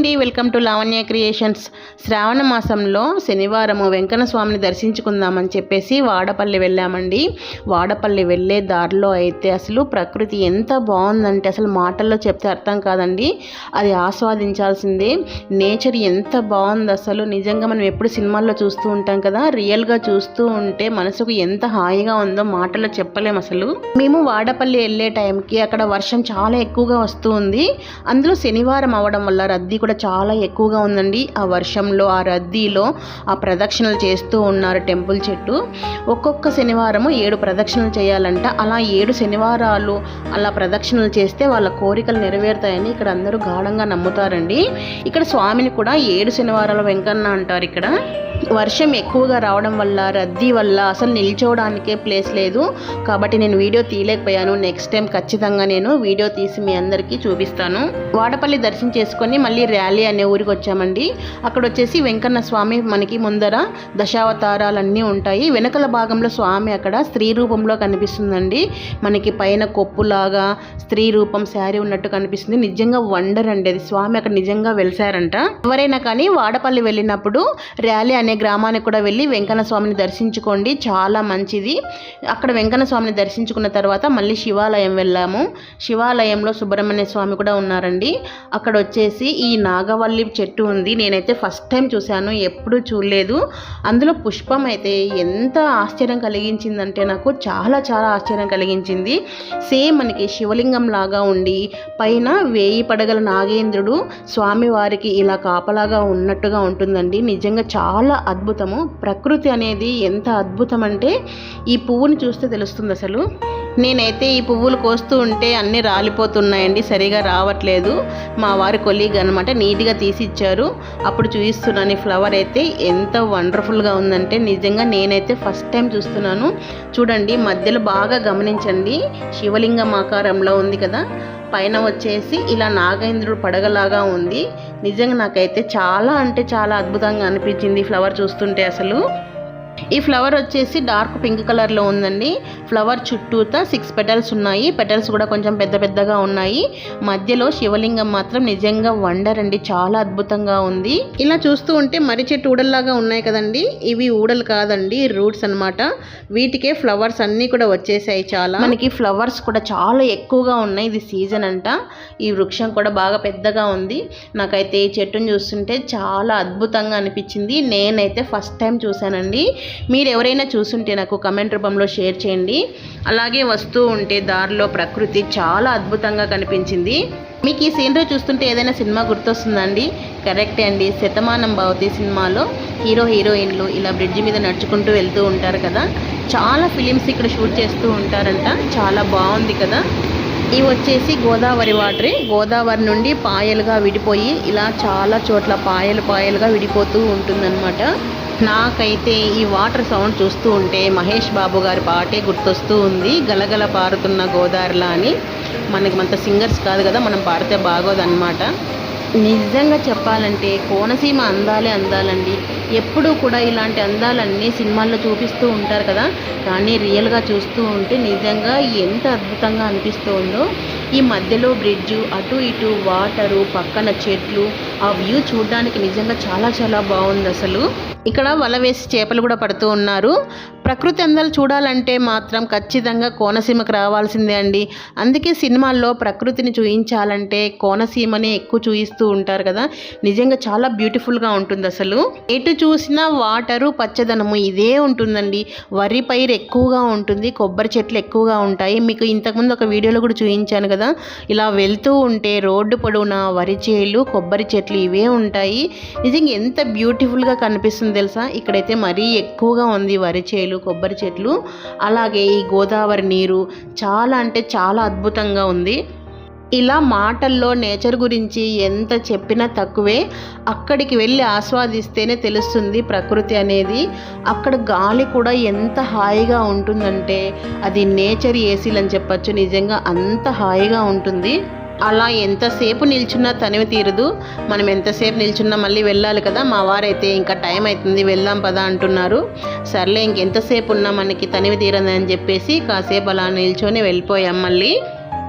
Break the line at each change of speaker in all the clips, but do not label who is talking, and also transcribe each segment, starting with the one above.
అండి welcome to Lavanya creations. Shravana మాసంలో శనివారము వెంకన్న స్వామిని దర్శించుకుందామని చెప్పేసి వాడపల్లి వెళ్ళామండి. వాడపల్లి వెళ్ళే దారిలో అయితే అసలు ప్రకృతి ఎంత బాగుందంటే అసలు మాటల్లో చెప్తే అర్థం కాదండి. అది ఆస్వాదించాల్సిందే. నేచర్ ఎంత బాగుంది అసలు. నిజంగా మనం ఎప్పుడు సినిమాల్లో చూస్తూ ఉంటాం కదా రియల్గా చూస్తూ ఉంటే మనసుకు ఎంత హాయిగా ఉందో మాటల్లో చెప్పలేము అసలు. మేము వాడపల్లి వెళ్ళే టైంకి అక్కడ వర్షం చాలా ఎక్కువగా వస్తూ ఉంది. అందులో శనివారం అవడం వల్ల రద్దీ కూడా చాలా ఎక్కువగా ఉందండి. ఆ వర్షంలో ఆ రద్దీలో ఆ ప్రదక్షిణలు చేస్తూ ఉన్నారు టెంపుల్ చెట్టు. ఒక్కొక్క శనివారము ఏడు ప్రదక్షిణలు చేయాలంట. అలా ఏడు శనివారాలు అలా ప్రదక్షిణలు చేస్తే వాళ్ళ కోరికలు నెరవేరుతాయని ఇక్కడ అందరూ గాఢంగా నమ్ముతారండి. ఇక్కడ స్వామిని కూడా ఏడు శనివారాల వెంకన్న అంటారు ఇక్కడ. వర్షం ఎక్కువగా రావడం వల్ల రద్దీ వల్ల అసలు నిల్చోవడానికే ప్లేస్ లేదు. కాబట్టి నేను వీడియో తీయలేకపోయాను. నెక్స్ట్ టైం ఖచ్చితంగా నేను వీడియో తీసి మీ అందరికీ చూపిస్తాను. వాడపల్లి దర్శనం చేసుకొని మళ్ళీ ర్యాలీ అనే ఊరికి వచ్చామండి. అక్కడ వచ్చేసి వెంకన్న స్వామి మనకి ముందర దశావతారాలన్నీ ఉంటాయి. వెనకల భాగంలో స్వామి అక్కడ స్త్రీ రూపంలో కనిపిస్తుందండి. మనకి పైన కొప్పులాగా స్త్రీ రూపం శారీ ఉన్నట్టు కనిపిస్తుంది. నిజంగా వండర్ అండి అది. స్వామి అక్కడ నిజంగా వెలిసారంట. ఎవరైనా కానీ వాడపల్లి వెళ్ళినప్పుడు ర్యాలీ అనే గ్రామానికి కూడా వెళ్ళి వెంకన్న స్వామిని దర్శించుకోండి. చాలా మంచిది. అక్కడ వెంకన్న స్వామిని దర్శించుకున్న తర్వాత మళ్ళీ శివాలయం వెళ్ళాము. శివాలయంలో సుబ్రహ్మణ్య స్వామి కూడా ఉన్నారండి. అక్కడ వచ్చేసి ఈ నాగవల్లి చెట్టు ఉంది. నేనైతే ఫస్ట్ టైం చూశాను ఎప్పుడూ చూడలేదు. అందులో పుష్పం అయితే ఎంత ఆశ్చర్యం కలిగించిందంటే నాకు చాలా చాలా ఆశ్చర్యం కలిగించింది. సేమ్ మనకి శివలింగం లాగా ఉండి పైన వేయి పడగల నాగేంద్రుడు స్వామివారికి ఇలా కాపలాగా ఉన్నట్టుగా ఉంటుందండి. నిజంగా చాలా అద్భుతము. ప్రకృతి అనేది ఎంత అద్భుతం అంటే ఈ పువ్వుని చూస్తే తెలుస్తుంది అసలు. నేనైతే ఈ పువ్వులు కోస్తూ ఉంటే అన్నీ రాలిపోతున్నాయండి సరిగా రావట్లేదు. మా వారి కొలీగ్ అనమాట నీట్గా తీసి ఇచ్చారు అప్పుడు చూపిస్తున్నాను ఈ ఫ్లవర్ అయితే ఎంత వండర్ఫుల్గా ఉందంటే నిజంగా నేనైతే ఫస్ట్ టైం చూస్తున్నాను. చూడండి మధ్యలో బాగా గమనించండి. శివలింగం ఆకారంలో ఉంది కదా పైన వచ్చేసి ఇలా నాగేంద్రుడు పడగలాగా ఉంది. నిజంగా నాకైతే చాలా అంటే చాలా అద్భుతంగా అనిపించింది ఫ్లవర్ చూస్తుంటే అసలు. ఈ ఫ్లవర్ వచ్చేసి డార్క్ పింక్ కలర్లో ఉందండి. ఫ్లవర్ చుట్టూతా సిక్స్ పెటల్స్ ఉన్నాయి. పెటల్స్ కూడా కొంచెం పెద్ద పెద్దగా ఉన్నాయి. మధ్యలో శివలింగం మాత్రం నిజంగా వండర్ అండి. చాలా అద్భుతంగా ఉంది. ఇలా చూస్తూ ఉంటే మర్రి చెట్టు ఊడల్లాగా ఉన్నాయి కదండి. ఇవి ఊడలు కాదండి. రూట్స్ అన్నమాట. వీటికే ఫ్లవర్స్ అన్నీ కూడా వచ్చేసాయి చాలా. మనకి ఫ్లవర్స్ కూడా చాలా ఎక్కువగా ఉన్నాయి. ఇది సీజన్ అంట. ఈ వృక్షం కూడా బాగా పెద్దగా ఉంది. నాకైతే ఈ చెట్టును చూస్తుంటే చాలా అద్భుతంగా అనిపించింది. నేనైతే ఫస్ట్ టైం చూశానండి. మీరు ఎవరైనా చూసుంటే నాకు కమెంట్ రూపంలో షేర్ చేయండి. అలాగే వస్తూ ఉంటే దారిలో ప్రకృతి చాలా అద్భుతంగా కనిపించింది. మీకు ఈ సీనరీ చూస్తుంటే ఏదైనా సినిమా గుర్తొస్తుందండి? కరెక్టే అండి. శతమానం భవతి సినిమాలో హీరో హీరోయిన్లు ఇలా బ్రిడ్జ్ మీద నడుచుకుంటూ వెళ్తూ ఉంటారు కదా? చాలా ఫిలిమ్స్ ఇక్కడ షూట్ చేస్తూ ఉంటారంట. చాలా బాగుంది కదా? ఇవి వచ్చేసి గోదావరి వాటరే. గోదావరి నుండి పాయలుగా విడిపోయి ఇలా చాలా చోట్ల పాయలు పాయలుగా విడిపోతూ ఉంటుందన్నమాట. నాకైతే ఈ వాటర్ సౌండ్ చూస్తూ ఉంటే మహేష్ బాబు గారి పాటే గుర్తొస్తూ ఉంది. గలగల పారుతున్న గోదావరిలా అని. మనకి మనత సింగర్స్ కాదు కదా మనం పాడితే బాగోదన్నమాట. నిజంగా చెప్పాలంటే కోనసీమ అందాలే అందాలండి. ఎప్పుడూ కూడా ఇలాంటి అందాలన్నీ సినిమాల్లో చూపిస్తూ ఉంటారు కదా. కానీ రియల్గా చూస్తూ ఉంటే నిజంగా ఎంత అద్భుతంగా అనిపిస్తుందో. ఈ మధ్యలో బ్రిడ్జు అటు ఇటు వాటరు పక్కన చెట్లు ఆ వ్యూ చూడడానికి నిజంగా చాలా చాలా బాగుంది అసలు. ఇక్కడ వల వేసి చేపలు కూడా పడుతూ ఉన్నారు. ప్రకృతి అందాలు చూడాలంటే మాత్రం ఖచ్చితంగా కోనసీమకు రావాల్సిందే అండి. అందుకే సినిమాల్లో ప్రకృతిని చూయించాలంటే కోనసీమనే ఎక్కువ చూయిస్తూ ఉంటారు కదా. నిజంగా చాలా బ్యూటిఫుల్గా ఉంటుంది అసలు. ఎటు చూసినా వాటరు పచ్చదనము ఇదే ఉంటుందండి. వరి పైరు ఎక్కువగా ఉంటుంది కొబ్బరి చెట్లు ఎక్కువగా ఉంటాయి. మీకు ఇంతకుముందు ఒక వీడియోలో కూడా చూపించాను కదా. ఇలా వెళ్తూ ఉంటే రోడ్డు పొడవునా వరి చేలు కొబ్బరి చెట్లు ఇవే ఉంటాయి. నిజంగా ఎంత బ్యూటిఫుల్గా కనిపిస్తుంది తెలుసా? ఇక్కడైతే మరీ ఎక్కువగా ఉంది వరి చేలు కొబ్బరి చెట్లు. అలాగే ఈ గోదావరి నీరు చాలా అంటే చాలా అద్భుతంగా ఉంది. ఇలా మాటల్లో నేచర్ గురించి ఎంత చెప్పినా తక్కువే. అక్కడికి వెళ్ళి ఆస్వాదిస్తేనే తెలుస్తుంది ప్రకృతి అనేది. అక్కడ గాలి కూడా ఎంత హాయిగా ఉంటుందంటే అది నేచర్ ఏసీలు అని చెప్పచ్చు. నిజంగా అంత హాయిగా ఉంటుంది. అలా ఎంతసేపు నిల్చున్నా తనివి తీరదు. మనం ఎంతసేపు నిల్చున్నా మళ్ళీ వెళ్ళాలి కదా. మా వారైతే ఇంకా టైం అవుతుంది వెళ్దాం పదా అంటున్నారు. సర్లే ఇంకెంతసేపు ఉన్నా మనకి తనివి తీరదని చెప్పేసి కాసేపు అలా నిల్చొని వెళ్ళిపోయాం మళ్ళీ.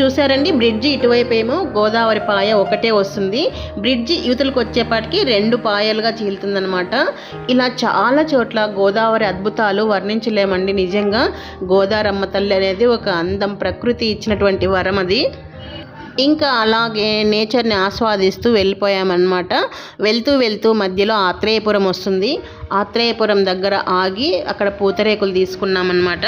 చూసారండి బ్రిడ్జి ఇటువైపు ఏమో గోదావరి పాయ ఒకటే వస్తుంది. బ్రిడ్జి యువతలకు వచ్చేపాటికి రెండు పాయలుగా చీలుతుందనమాట ఇలా చాలా చోట్ల గోదావరి అద్భుతాలు వర్ణించలేమండి నిజంగా. గోదారమ్మ తల్లి అనేది ఒక అందం ప్రకృతి ఇచ్చినటువంటి వరం అది. ఇంకా అలాగే నేచర్ని ఆస్వాదిస్తూ వెళ్ళిపోయామన్నమాట. వెళ్తూ వెళ్తూ మధ్యలో ఆత్రేయపురం వస్తుంది. ఆత్రేయపురం దగ్గర ఆగి అక్కడ పూతరేకులు తీసుకున్నామన్నమాట.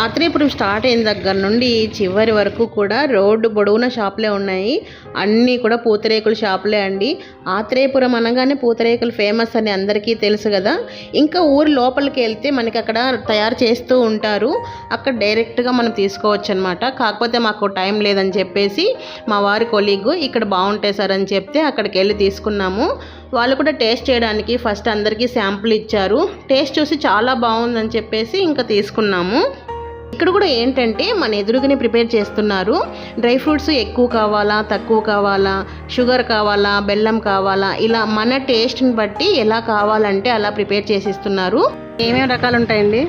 ఆత్రేయపురం స్టార్ట్ అయిన దగ్గర నుండి చివరి వరకు కూడా రోడ్డు పొడవున షాపులే ఉన్నాయి. అన్నీ కూడా పూతరేకుల షాపులే అండి. ఆత్రేయపురం అనగానే పూతరేకులు ఫేమస్ అని అందరికీ తెలుసు కదా. ఇంకా ఊరి లోపలికి వెళ్తే మనకి అక్కడ తయారు చేస్తూ ఉంటారు. అక్కడ డైరెక్ట్గా మనం తీసుకోవచ్చు అనమాట కాకపోతే మాకు టైం లేదని చెప్పేసి మా వారి కొలీగ్ ఇక్కడ బాగుంటాయి సార్ అని చెప్తే అక్కడికి వెళ్ళి తీసుకున్నాము. వాళ్ళు కూడా టేస్ట్ చేయడానికి ఫస్ట్ అందరికీ శాంపుల్ ఇచ్చారు. టేస్ట్ చూసి చాలా బాగుందని చెప్పేసి ఇంకా తీసుకున్నాము. ఇక్కడ కూడా ఏంటంటే మన ఎదురుగానే ప్రిపేర్ చేస్తున్నారు. డ్రై ఫ్రూట్స్ ఎక్కువ కావాలా తక్కువ కావాలా షుగర్ కావాలా బెల్లం కావాలా ఇలా మన టేస్ట్ని బట్టి ఎలా కావాలంటే అలా ప్రిపేర్ చేసిస్తున్నారు. ఏమేమి రకాలు ఉంటాయండి?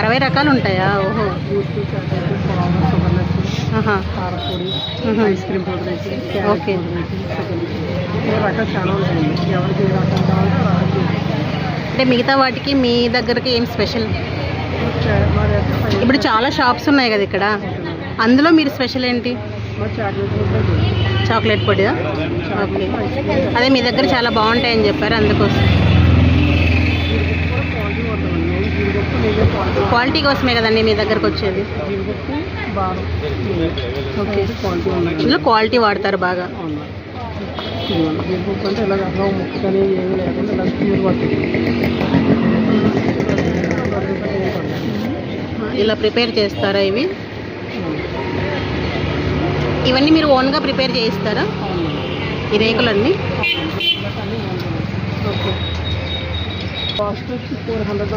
అరవై రకాలు ఉంటాయా? ఓహో.
Ice cream
okay.
రకాలు చాలా ఉంటాయండి. ఎవరికి కావాలంటే ఆ రకం చేసుకోవచ్చు.
అంటే మిగతా వాటికి మీ దగ్గరకి ఏం స్పెషల్? ఇప్పుడు చాలా షాప్స్ ఉన్నాయి కదా ఇక్కడ. అందులో మీరు స్పెషల్ ఏంటి?
చాక్లెట్
పొడిదా ఓకే. అదే మీ దగ్గర చాలా బాగుంటాయని చెప్పారు అందుకోసం.
క్వాలిటీ
కోసమే కదండి మీ దగ్గరకు వచ్చేది? ఓకే. ఇందులో క్వాలిటీ వాడతారు బాగా.
అవునా ఇదిగోండి. జీడిపప్పు అంటే ఇలాగ అసలు ముక్క కానీ ఏమీ లేకుండా ఇలా ప్యూర్ పడుతుంది
ఇలా ప్రిపేర్ చేస్తారా ఇవి? ఇవన్నీ మీరు ఓన్గా ప్రిపేర్ చేయిస్తారా? ఈ రేకులన్నీ?
Four hundred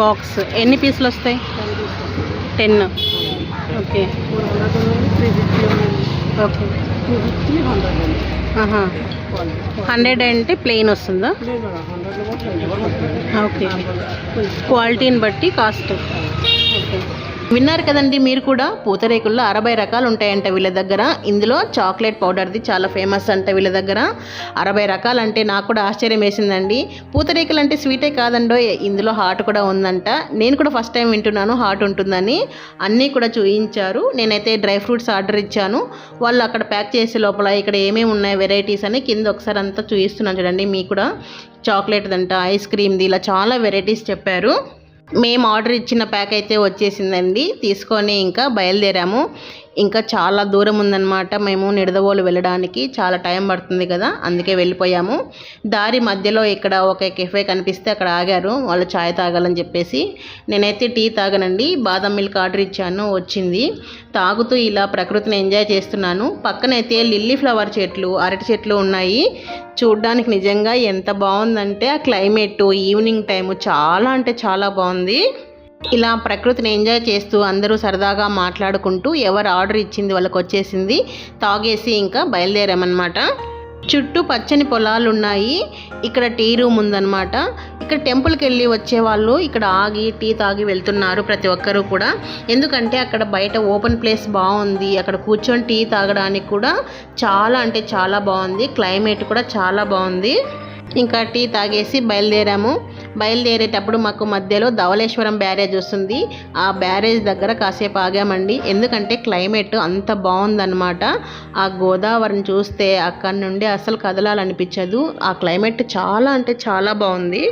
box.
ఎన్ని పీసులు వస్తాయి? Ten. Okay.
Four hundred
okay.
Hundred
అంటే ప్లెయిన్ వస్తుంది? ఓకే. క్వాలిటీని బట్టి కాస్ట్. ఓకే. విన్నారు కదండి మీరు కూడా? పూతరేకుల్లో అరవై రకాలు ఉంటాయంట వీళ్ళ దగ్గర. ఇందులో చాక్లెట్ పౌడర్ది చాలా ఫేమస్ అంట వీళ్ళ దగ్గర. అరవై రకాలు అంటే నాకు కూడా ఆశ్చర్యం వేసిందండి. పూతరేకులు అంటే స్వీటే కాదండో ఇందులో హాట్ కూడా ఉందంట. నేను కూడా ఫస్ట్ టైం వింటున్నాను హాట్ ఉంటుందని. అన్నీ కూడా చూయించారు. నేనైతే డ్రై ఫ్రూట్స్ ఆర్డర్ ఇచ్చాను. వాళ్ళు అక్కడ ప్యాక్ చేసే లోపల ఇక్కడ ఏమేమి ఉన్నాయి వెరైటీస్ అని కింద ఒకసారి అంతా చూపిస్తున్నాను చూడండి. మీకు కూడా చాక్లెట్దంట ఐస్ క్రీమ్ది ఇలా చాలా వెరైటీస్ చెప్పారు. మేము ఆర్డర్ ఇచ్చిన ప్యాక్ అయితే వచ్చేసిందండి. తీసుకొని ఇంకా బయలుదేరాము. ఇంకా చాలా దూరం ఉందన్నమాట. మేము నిడదవోలు వెళ్ళడానికి చాలా టైం పడుతుంది కదా అందుకే వెళ్ళిపోయాము. దారి మధ్యలో ఇక్కడ ఒక కెఫే కనిపిస్తే అక్కడ ఆగారు. వాళ్ళు ఛాయ్ తాగాలని చెప్పేసి నేనైతే టీ తాగనండి. బాదం మిల్క్ ఆర్డర్ ఇచ్చాను వచ్చింది. తాగుతూ ఇలా ప్రకృతిని ఎంజాయ్ చేస్తున్నాను. పక్కనైతే లిల్లీ ఫ్లవర్ చెట్లు అరటి చెట్లు ఉన్నాయి. చూడ్డానికి నిజంగా ఎంత బాగుందంటే ఆ క్లైమేట్ ఈవినింగ్ టైము చాలా అంటే చాలా బాగుంది. ఇలా ప్రకృతిని ఎంజాయ్ చేస్తూ అందరూ సరదాగా మాట్లాడుకుంటూ ఎవరు ఆర్డర్ ఇచ్చింది వాళ్ళకి వచ్చేసింది తాగేసి ఇంకా బయలుదేరామన్నమాట. చుట్టూ పచ్చని పొలాలు ఉన్నాయి ఇక్కడ టీ రూమ్ ఉందన్నమాట. ఇక్కడ టెంపుల్కి వెళ్ళి వచ్చే వాళ్ళు ఇక్కడ ఆగి టీ తాగి వెళ్తున్నారు ప్రతి ఒక్కరూ కూడా. ఎందుకంటే అక్కడ బయట ఓపెన్ ప్లేస్ బాగుంది. అక్కడ కూర్చొని టీ తాగడానికి కూడా చాలా అంటే చాలా బాగుంది. క్లైమేట్ కూడా చాలా బాగుంది. ఇంకా టీ తాగేసి బయలుదేరాము. బయలుదేరేటప్పుడు మాకు మధ్యలో ధవళేశ్వరం బ్యారేజ్ వస్తుంది. ఆ బ్యారేజ్ దగ్గర కాసేపు ఆగామండి. ఎందుకంటే క్లైమేట్ అంత బాగుందన్నమాట. ఆ గోదావరిని చూస్తే అక్కడి నుండి అసలు కదలాలనిపించదు. ఆ క్లైమేట్ చాలా అంటే చాలా బాగుంది.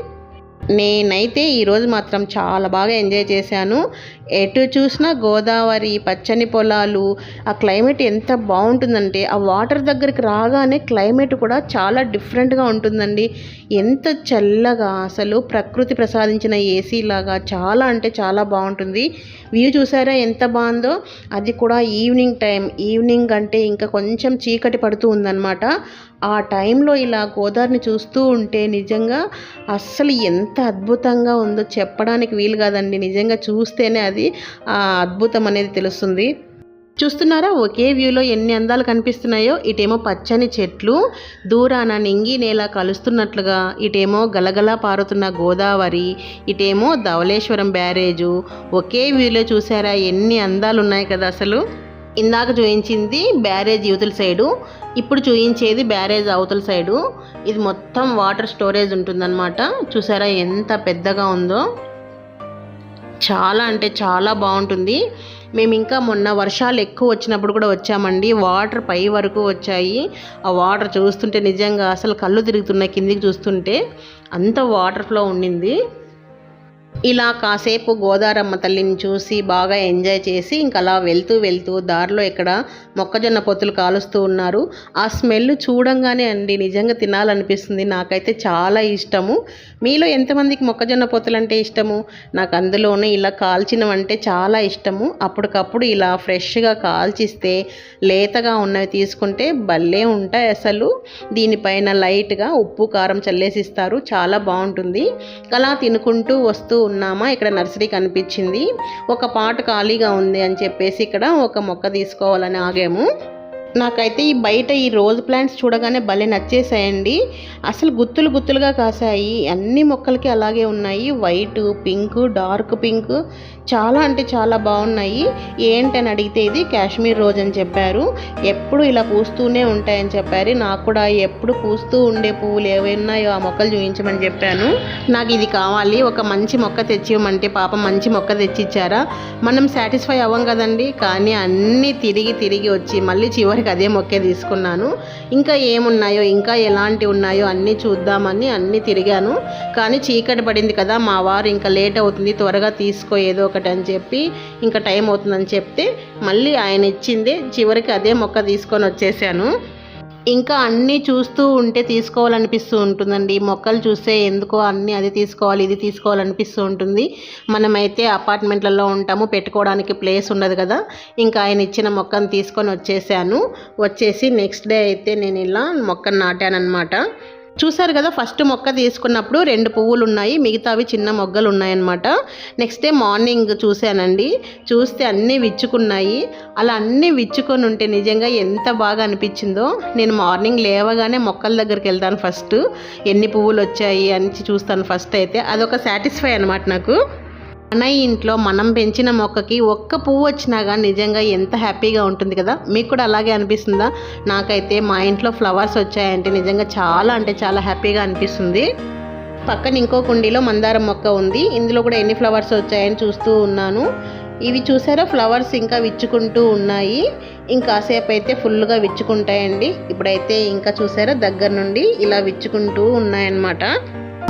నేనైతే ఈరోజు మాత్రం చాలా బాగా ఎంజాయ్ చేశాను. ఎటు చూసినా గోదావరి పచ్చని పొలాలు ఆ క్లైమేట్ ఎంత బాగుంటుందంటే ఆ వాటర్ దగ్గరికి రాగానే క్లైమేట్ కూడా చాలా డిఫరెంట్గా ఉంటుందండి. ఎంత చల్లగా అసలు ప్రకృతి ప్రసాదించిన ఏసీ లాగా చాలా అంటే చాలా బాగుంటుంది. వ్యూ చూసారా ఎంత బాగుందో? అది కూడా ఈవినింగ్ టైం ఈవినింగ్ అంటే ఇంకా కొంచెం చీకటి పడుతూ ఉందన్నమాట. ఆ టైంలో ఇలా గోదావరిని చూస్తూ ఉంటే నిజంగా అస్సలు ఎంత అద్భుతంగా ఉందో చెప్పడానికి వీలు కాదండి. నిజంగా చూస్తేనే అది ఆ అద్భుతం అనేది తెలుస్తుంది. చూస్తున్నారా? ఒకే వ్యూలో ఎన్ని అందాలు కనిపిస్తున్నాయో? ఇటేమో పచ్చని చెట్లు దూరాన నింగి నేల కలుస్తున్నట్లుగా ఇటేమో గలగల పారుతున్న గోదావరి ఇటేమో ధవళేశ్వరం బ్యారేజు. ఒకే వ్యూలో చూసారా? ఎన్ని అందాలు ఉన్నాయి కదా అసలు? ఇందాక చూపించింది బ్యారేజ్ యువతల సైడు ఇప్పుడు చూపించేది బ్యారేజ్ అవతల సైడు. ఇది మొత్తం వాటర్ స్టోరేజ్ ఉంటుందన్నమాట. చూసారా ఎంత పెద్దగా ఉందో? చాలా అంటే చాలా బాగుంటుంది. మేము ఇంకా మొన్న వర్షాలు ఎక్కువ వచ్చినప్పుడు కూడా వచ్చామండి. వాటర్ పై వరకు వచ్చాయి. ఆ వాటర్ చూస్తుంటే నిజంగా అసలు కళ్ళు తిరుగుతున్నాయి. కిందికి చూస్తుంటే అంత వాటర్ ఫ్లో ఉండింది. ఇలా కాసేపు గోదారమ్మ తల్లిని చూసి బాగా ఎంజాయ్ చేసి ఇంకా అలా వెళ్తూ వెళ్తూ దారిలో ఇక్కడ మొక్కజొన్న పొత్తులు కాలుస్తూ ఉన్నారు. ఆ స్మెల్ చూడంగానే అండి నిజంగా తినాలనిపిస్తుంది. నాకైతే చాలా ఇష్టము. మీలో ఎంతమందికి మొక్కజొన్న పొత్తులు అంటే ఇష్టము? నాకు అందులోనే ఇలా కాల్చినవంటే చాలా ఇష్టము. అప్పటికప్పుడు ఇలా ఫ్రెష్గా కాల్చిస్తే లేతగా ఉన్నవి తీసుకుంటే భలే ఉంటాయి అసలు. దీనిపైన లైట్గా ఉప్పు కారం చల్లేసిస్తారు. చాలా బాగుంటుంది. అలా తినుకుంటూ వస్తూ ఉన్నామా? ఇక్కడ నర్సరీ కనిపించింది. ఒక పాట ఖాళీగా ఉంది అని చెప్పేసి ఇక్కడ ఒక మొక్క తీసుకోవాలని ఆగాము. నాకైతే ఈ బయట ఈ రోజ్ ప్లాంట్స్ చూడగానే భలే నచ్చేసాయండి అసలు గుత్తులు గుత్తులుగా కాసాయి అన్ని మొక్కలకి అలాగే ఉన్నాయి. White pink dark pink. చాలా అంటే చాలా బాగున్నాయి. ఏంటని అడిగితే ఇది కాశ్మీర్ రోజ్ అని చెప్పారు. ఎప్పుడు ఇలా పూస్తూనే ఉంటాయని చెప్పారు. నాకు కూడా ఎప్పుడు పూస్తూ ఉండే పువ్వులు ఏవైనాయో ఆ మొక్కలు చూపించమని చెప్పాను. నాకు ఇది కావాలి. ఒక మంచి మొక్క తెచ్చివ్వమంటే పాప మంచి మొక్క తెచ్చిచ్చారా? మనం సాటిస్ఫై అవ్వం కదండి. కానీ అన్నీ తిరిగి తిరిగి వచ్చి మళ్ళీ చివరికి అదే మొక్కే తీసుకున్నాను. ఇంకా ఏమున్నాయో ఇంకా ఎలాంటి ఉన్నాయో అన్నీ చూద్దామని అన్నీ తిరిగాను. కానీ చీకటి పడింది కదా మా వారు ఇంకా లేట్ అవుతుంది. త్వరగా తీసుకో ఏదో ఒకటి అని చెప్పి ఇంకా టైం అవుతుందని చెప్తే మళ్ళీ ఆయన ఇచ్చిందే. చివరికి అదే మొక్క తీసుకొని వచ్చేసాను. ఇంకా అన్నీ చూస్తూ ఉంటే తీసుకోవాలనిపిస్తూ ఉంటుందండి. మొక్కలు చూస్తే ఎందుకో అన్నీ అది తీసుకోవాలి ఇది తీసుకోవాలనిపిస్తూ ఉంటుంది. మనమైతే అపార్ట్మెంట్లలో ఉంటాము పెట్టుకోవడానికి ప్లేస్ ఉండదు కదా. ఇంకా ఆయన ఇచ్చిన మొక్కను తీసుకొని వచ్చేసాను. వచ్చేసి నెక్స్ట్ డే అయితే నేను ఇలా మొక్కను నాటానన్నమాట. చూసారు కదా ఫస్ట్ మొక్క తీసుకున్నప్పుడు రెండు పువ్వులు ఉన్నాయి మిగతావి చిన్న మొగ్గలు ఉన్నాయన్నమాట నెక్స్ట్ డే మార్నింగ్ చూశానండి. చూస్తే అన్నీ విచ్చుకున్నాయి. అలా అన్నీ విచ్చుకొని ఉంటే నిజంగా ఎంత బాగా అనిపించిందో. నేను మార్నింగ్ లేవగానే మొక్కల దగ్గరికి వెళ్తాను ఫస్ట్. ఎన్ని పువ్వులు వచ్చాయి అని చూస్తాను ఫస్ట్ అయితే. అదొక సాటిస్ఫై అనమాట నాకు. మన ఇంట్లో మనం పెంచిన మొక్కకి ఒక్క పువ్వు వచ్చినా కానీ నిజంగా ఎంత హ్యాపీగా ఉంటుంది కదా? మీకు కూడా అలాగే అనిపిస్తుందా? నాకైతే మా ఇంట్లో ఫ్లవర్స్ వచ్చాయంటే నిజంగా చాలా అంటే చాలా హ్యాపీగా అనిపిస్తుంది. పక్కన ఇంకో కుండీలో మందారం మొక్క ఉంది. ఇందులో కూడా ఎన్ని ఫ్లవర్స్ వచ్చాయని చూస్తూ ఉన్నాను. ఇవి చూసారా? ఫ్లవర్స్ ఇంకా విచ్చుకుంటూ ఉన్నాయి. ఇంకాసేపు అయితే ఫుల్గా విచ్చుకుంటాయండి. ఇప్పుడైతే ఇంకా చూసారా? దగ్గర నుండి ఇలా విచ్చుకుంటూ ఉన్నాయన్నమాట.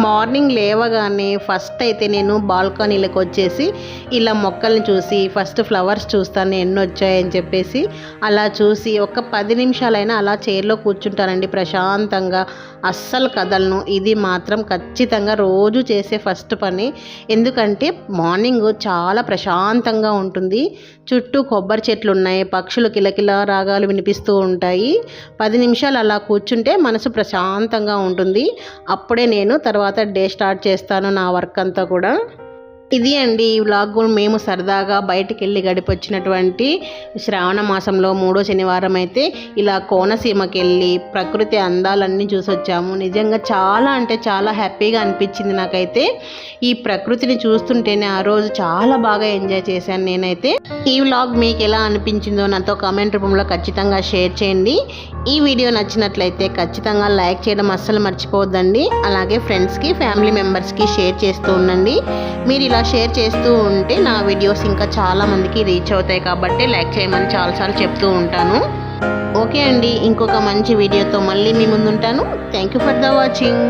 మార్నింగ్ లేవగానే ఫస్ట్ అయితే నేను బాల్కనీలకు వచ్చేసి ఇలా మొక్కల్ని చూసి ఫస్ట్ ఫ్లవర్స్ చూస్తాను ఎన్ని వచ్చాయని చెప్పేసి అలా చూసి ఒక పది నిమిషాలైనా అలా చైర్లో కూర్చుంటానండి ప్రశాంతంగా. అస్సలు కదలను. ఇది మాత్రం ఖచ్చితంగా రోజు చేసే ఫస్ట్ పని. ఎందుకంటే మార్నింగ్ చాలా ప్రశాంతంగా ఉంటుంది. చుట్టూ కొబ్బరి చెట్లు ఉన్నాయి పక్షులు కిలకిల రాగాలు వినిపిస్తూ ఉంటాయి. పది నిమిషాలు అలా కూర్చుంటే మనసు ప్రశాంతంగా ఉంటుంది. అప్పుడే నేను తర్వాత డే స్టార్ట్ చేస్తాను నా వర్క్ అంతా కూడా. ఇది అండి ఈ వ్లాగ్ మేము సరదాగా బయటికి వెళ్ళి గడిపొచ్చినటువంటి శ్రావణ మాసంలో మూడో శనివారం అయితే ఇలా కోనసీమకి వెళ్ళి ప్రకృతి అందాలన్నీ చూసి వచ్చాము నిజంగా చాలా అంటే చాలా హ్యాపీగా అనిపించింది నాకైతే. ఈ ప్రకృతిని చూస్తుంటేనే ఆ రోజు చాలా బాగా ఎంజాయ్ చేశాను నేనైతే. ఈ వ్లాగ్ మీకు ఎలా అనిపించిందో నాతో కామెంట్ రూపంలో ఖచ్చితంగా షేర్ చేయండి. ఈ వీడియో నచ్చినట్లయితే ఖచ్చితంగా లైక్ చేయడం అస్సలు మర్చిపోవద్దండి. అలాగే ఫ్రెండ్స్కి ఫ్యామిలీ మెంబర్స్కి షేర్ చేస్తూ ఉండండి. మీరు ఇలా షేర్ చేస్తూ ఉంటే నా వీడియోస్ ఇంకా చాలామందికి రీచ్ అవుతాయి కాబట్టి లైక్ చేయమని చాలాసార్లు చెప్తూ ఉంటాను. ఓకే అండి ఇంకొక మంచి వీడియోతో మళ్ళీ మీ ముందుంటాను. Thank you for the watching